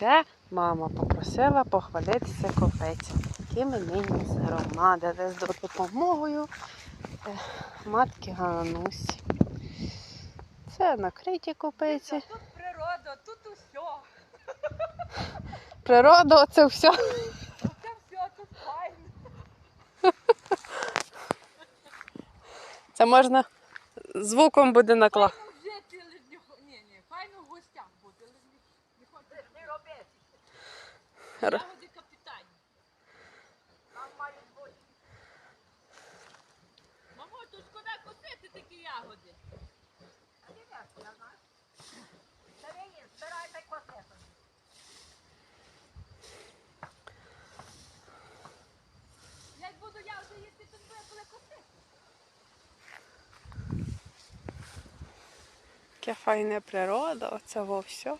Це мама попросила похвалитися копець, якими нині згромадили з допомогою е, матки Ганусі. Це накриті копиці. Тут природа, тут усе. Природа, оце все. Це все, тут файно. Це можна звуком буде накла. Файно жити, ні, ні, файно гостям бути, Р-. Мамо, то шкода косити такі ягоди. Не. Як буду я вже їсти, то буде коли косити. Яке файне природа, оце во все.